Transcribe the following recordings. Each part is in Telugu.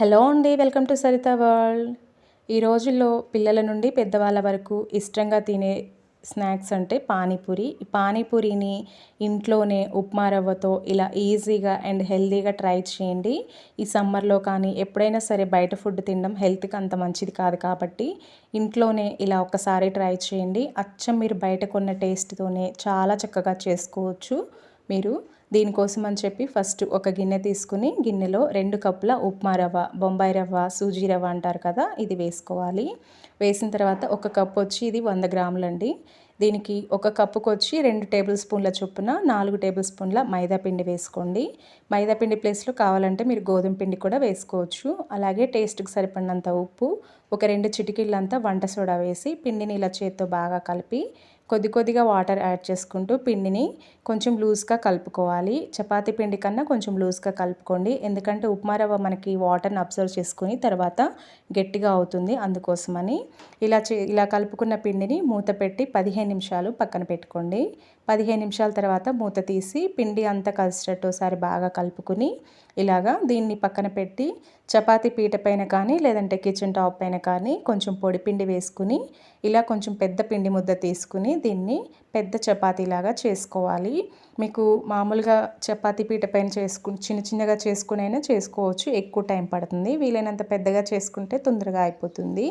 హలో అండి వెల్కమ్ టు సరిత వరల్డ్. ఈ రోజుల్లో పిల్లల నుండి పెద్దవాళ్ళ వరకు ఇష్టంగా తినే స్నాక్స్ అంటే పానీపూరి. ఈ పానీపూరిని ఇంట్లోనే ఉప్మా రవ్వతో ఇలా ఈజీగా అండ్ హెల్తీగా ట్రై చేయండి. ఈ సమ్మర్లో కానీ ఎప్పుడైనా సరే బయట ఫుడ్ తినడం హెల్త్కి అంత మంచిది కాదు కాబట్టి ఇంట్లోనే ఇలా ఒకసారి ట్రై చేయండి. అచ్చం మీరు బయట కొన్న టేస్ట్తోనే చాలా చక్కగా చేసుకోవచ్చు మీరు. దీనికోసం అని చెప్పి ఫస్ట్ ఒక గిన్నె తీసుకుని గిన్నెలో రెండు కప్పుల ఉప్మా రవ్వ బొంబాయి రవ్వ సూజీ రవ్వ అంటారు కదా ఇది వేసుకోవాలి. వేసిన తర్వాత ఒక కప్పు వచ్చి ఇది వంద గ్రాములండి. దీనికి ఒక కప్పుకు వచ్చి రెండు టేబుల్ స్పూన్ల చొప్పున నాలుగు టేబుల్ స్పూన్ల మైదాపిండి వేసుకోండి. మైదా పిండి ప్లేస్లో కావాలంటే మీరు గోధుమ పిండి కూడా వేసుకోవచ్చు. అలాగే టేస్ట్కి సరిపడినంత ఉప్పు ఒక రెండు చిటికీళ్ళంతా వంట సోడా వేసి పిండిని ఇలా చేత్తో బాగా కలిపి కొద్ది కొద్దిగా వాటర్ యాడ్ చేసుకుంటూ పిండిని కొంచెం లూజ్గా కలుపుకోవాలి. చపాతీ పిండి కన్నా కొంచెం లూజ్గా కలుపుకోండి. ఎందుకంటే ఉప్మా రవ్వ మనకి వాటర్ని అబ్జర్వ్ చేసుకుని తర్వాత గట్టిగా అవుతుంది అందుకోసమని. ఇలా చే ఇలా కలుపుకున్న పిండిని మూత పెట్టి పదిహేను నిమిషాలు పక్కన పెట్టుకోండి. పదిహేను నిమిషాల తర్వాత మూత తీసి పిండి అంతా కలిసేటట్టు ఒకసారి బాగా కలుపుకుని ఇలాగా దీన్ని పక్కన పెట్టి చపాతీ పీట పైన కానీ లేదంటే కిచెన్ టాప్ పైన కానీ కొంచెం పొడి పిండి వేసుకుని ఇలా కొంచెం పెద్ద పిండి ముద్ద తీసుకుని దీన్ని పెద్ద చపాతీలాగా చేసుకోవాలి. మీకు మామూలుగా చపాతీ పీట పైన చేసుకు చిన్న చిన్నగా చేసుకునైనా చేసుకోవచ్చు. ఎక్కువ టైం పడుతుంది. వీలైనంత పెద్దగా చేసుకుంటే తొందరగా అయిపోతుంది.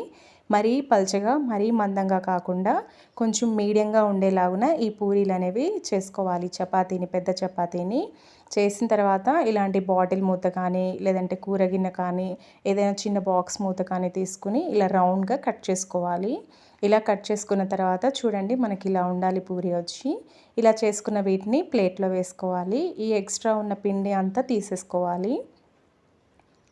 మరీ పల్చగా మరీ మందంగా కాకుండా కొంచెం మీడియంగా ఉండేలాగున ఈ పూరీలు అనేవి చేసుకోవాలి. చపాతీని పెద్ద చపాతీని చేసిన తర్వాత ఇలాంటి బాటిల్ మూత కానీ లేదంటే కూర గిన్నె కానీ ఏదైనా చిన్న బాక్స్ మూత కానీ తీసుకుని ఇలా రౌండ్గా కట్ చేసుకోవాలి. ఇలా కట్ చేసుకున్న తర్వాత చూడండి మనకి ఇలా ఉండాలి పూరి వచ్చి. ఇలా చేసుకున్న వీటిని ప్లేట్లో వేసుకోవాలి. ఈ ఎక్స్ట్రా ఉన్న పిండి అంతా తీసేసుకోవాలి.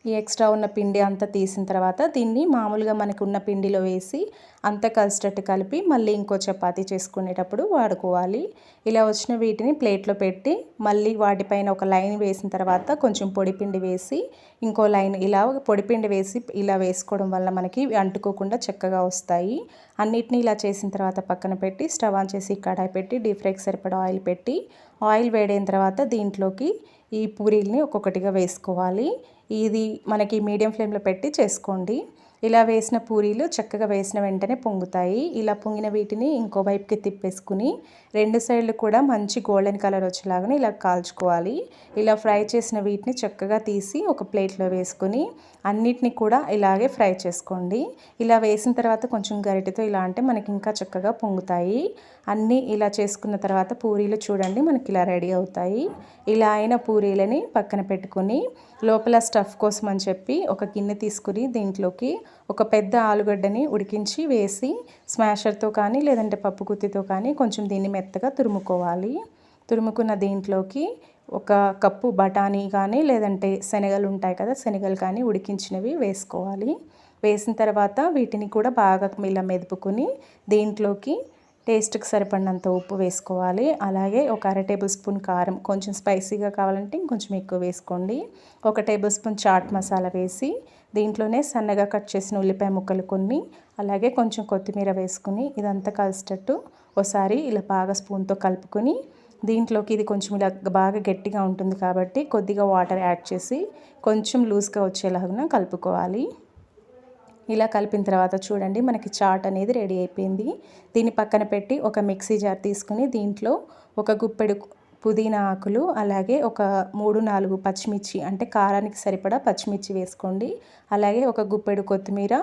ఈ ఎక్స్ట్రా ఉన్న పిండి అంతా తీసిన తర్వాత దీన్ని మామూలుగా మనకు ఉన్న పిండిలో వేసి అంతా కలిసేటట్టు కలిపి మళ్ళీ ఇంకో చపాతీ చేసుకునేటప్పుడు వాడుకోవాలి. ఇలా వచ్చిన వీటిని ప్లేట్లో పెట్టి మళ్ళీ వాటిపైన ఒక లైన్ వేసిన తర్వాత కొంచెం పొడిపిండి వేసి ఇంకో లైన్ ఇలా పొడిపిండి వేసి ఇలా వేసుకోవడం వల్ల మనకి అంటుకోకుండా చక్కగా వస్తాయి. అన్నిటినీ ఇలా చేసిన తర్వాత పక్కన పెట్టి స్టవ్ ఆన్ చేసి కడాయి పెట్టి డీప్ ఫ్రైకి సరిపడా ఆయిల్ పెట్టి ఆయిల్ వేడైన తర్వాత దీంట్లోకి ఈ పూరీల్ని ఒక్కొక్కటిగా వేసుకోవాలి. ఇది మనకి మీడియం ఫ్లేమ్లో పెట్టి చేసుకోండి. ఇలా వేసిన పూరీలు చక్కగా వేసిన వెంటనే పొంగుతాయి. ఇలా పొంగిన వీటిని ఇంకో వైపుకి తిప్పేసుకుని రెండు సైడ్లు కూడా మంచి గోల్డెన్ కలర్ వచ్చేలాగా ఇలా కాల్చుకోవాలి. ఇలా ఫ్రై చేసిన వీటిని చక్కగా తీసి ఒక ప్లేట్లో వేసుకుని అన్నిటిని కూడా ఇలాగే ఫ్రై చేసుకోండి. ఇలా వేసిన తర్వాత కొంచెం గరిటెతో ఇలా అంటే మనకి ఇంకా చక్కగా పొంగుతాయి. అన్నీ ఇలా చేసుకున్న తర్వాత పూరీలు చూడండి మనకి ఇలా రెడీ అవుతాయి. ఇలా అయిన పూరీలని పక్కన పెట్టుకుని లోపల స్టఫ్ కోసం అని చెప్పి ఒక గిన్నె తీసుకుని దీంట్లోకి ఒక పెద్ద ఆలుగడ్డని ఉడికించి వేసి స్మాషర్తో కానీ లేదంటే పప్పు గుత్తితో కానీ కొంచెం దీన్ని మెత్తగా తురుముకోవాలి. తురుముకున్న దీంట్లోకి ఒక కప్పు బఠానీ కానీ లేదంటే శనగలు ఉంటాయి కదా శనగలు కానీ ఉడికించినవి వేసుకోవాలి. వేసిన తర్వాత వీటిని కూడా బాగా ఇలా మెదుపుకొని దీంట్లోకి టేస్ట్కి సరిపడినంత ఉప్పు వేసుకోవాలి. అలాగే ఒక అర టేబుల్ స్పూన్ కారం కొంచెం స్పైసీగా కావాలంటే ఇంకొంచెం ఎక్కువ వేసుకోండి. ఒక టేబుల్ స్పూన్ చాట్ మసాలా వేసి దీంట్లోనే సన్నగా కట్ చేసిన ఉల్లిపాయ ముక్కలు కొన్ని అలాగే కొంచెం కొత్తిమీర వేసుకుని ఇదంతా కలిసేటట్టు ఒకసారి ఇలా బాగా స్పూన్తో కలుపుకొని దీంట్లోకి ఇది కొంచెం ఇలా బాగా గట్టిగా ఉంటుంది కాబట్టి కొద్దిగా వాటర్ యాడ్ చేసి కొంచెం లూజ్గా వచ్చేలాగా కలుపుకోవాలి. ఇలా కలిపిన తర్వాత చూడండి మనకి చాట్ అనేది రెడీ అయిపోయింది. దీన్ని పక్కన పెట్టి ఒక మిక్సీ జార్ తీసుకుని దీంట్లో ఒక గుప్పెడు పుదీనా ఆకులు అలాగే ఒక మూడు నాలుగు పచ్చిమిర్చి అంటే కారానికి సరిపడా పచ్చిమిర్చి వేసుకోండి. అలాగే ఒక గుప్పెడు కొత్తిమీర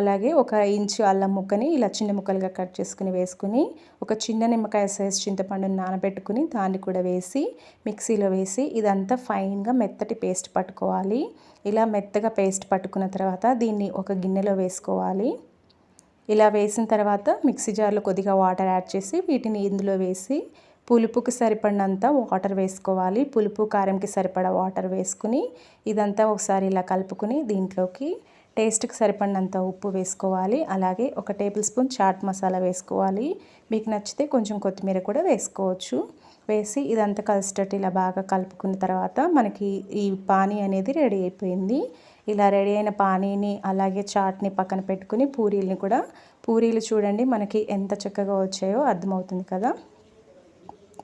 అలాగే ఒక ఇంచు అల్లం ముక్కని ఇలా చిన్న ముక్కలుగా కట్ చేసుకుని వేసుకుని ఒక చిన్న నిమ్మకాయ సైజ్ చింతపండుని నానబెట్టుకుని దాన్ని కూడా వేసి మిక్సీలో వేసి ఇదంతా ఫైన్గా మెత్తటి పేస్ట్ పట్టుకోవాలి. ఇలా మెత్తగా పేస్ట్ పట్టుకున్న తర్వాత దీన్ని ఒక గిన్నెలో వేసుకోవాలి. ఇలా వేసిన తర్వాత మిక్సీ జార్లో కొద్దిగా వాటర్ యాడ్ చేసి వీటిని ఇందులో వేసి పులుపుకి సరిపడినంత వాటర్ వేసుకోవాలి. పులుపు కారంకి సరిపడా వాటర్ వేసుకుని ఇదంతా ఒకసారి ఇలా కలుపుకుని దీంట్లోకి టేస్ట్కి సరిపడినంత ఉప్పు వేసుకోవాలి. అలాగే ఒక టేబుల్ స్పూన్ చాట్ మసాలా వేసుకోవాలి. మీకు నచ్చితే కొంచెం కొత్తిమీర కూడా వేసుకోవచ్చు. వేసి ఇదంతా కలిసేటట్టు ఇలా బాగా కలుపుకున్న తర్వాత మనకి ఈ పానీ అనేది రెడీ అయిపోయింది. ఇలా రెడీ అయిన పానీని అలాగే చాట్ని పక్కన పెట్టుకుని పూరీలని కూడా పూరీలు చూడండి మనకి ఎంత చక్కగా వచ్చాయో అర్థమవుతుంది కదా.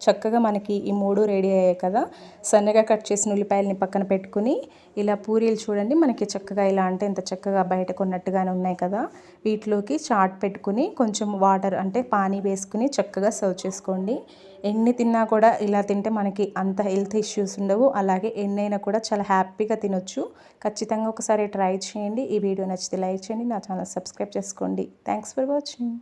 చక్కగా మనకి ఈ మూడు రెడీ అయ్యాయి కదా. సన్నగా కట్ చేసిన ఉల్లిపాయలని పక్కన పెట్టుకుని ఇలా పూరీలు చూడండి. మనకి చక్కగా ఇలా అంటే ఇంత చక్కగా బయట కొన్నట్టుగానే ఉన్నాయి కదా. వీటిలోకి చాట్ పెట్టుకుని కొంచెం వాటర్ అంటే పానీ వేసుకుని చక్కగా సర్వ్ చేసుకోండి. ఎన్ని తిన్నా కూడా ఇలా తింటే మనకి అంత హెల్త్ ఇష్యూస్ ఉండవు. అలాగే ఎన్నైనా కూడా చాలా హ్యాపీగా తినొచ్చు. ఖచ్చితంగా ఒకసారి ట్రై చేయండి. ఈ వీడియో నచ్చితే లైక్ చేయండి. నా ఛానల్ సబ్స్క్రైబ్ చేసుకోండి. Thanks for watching.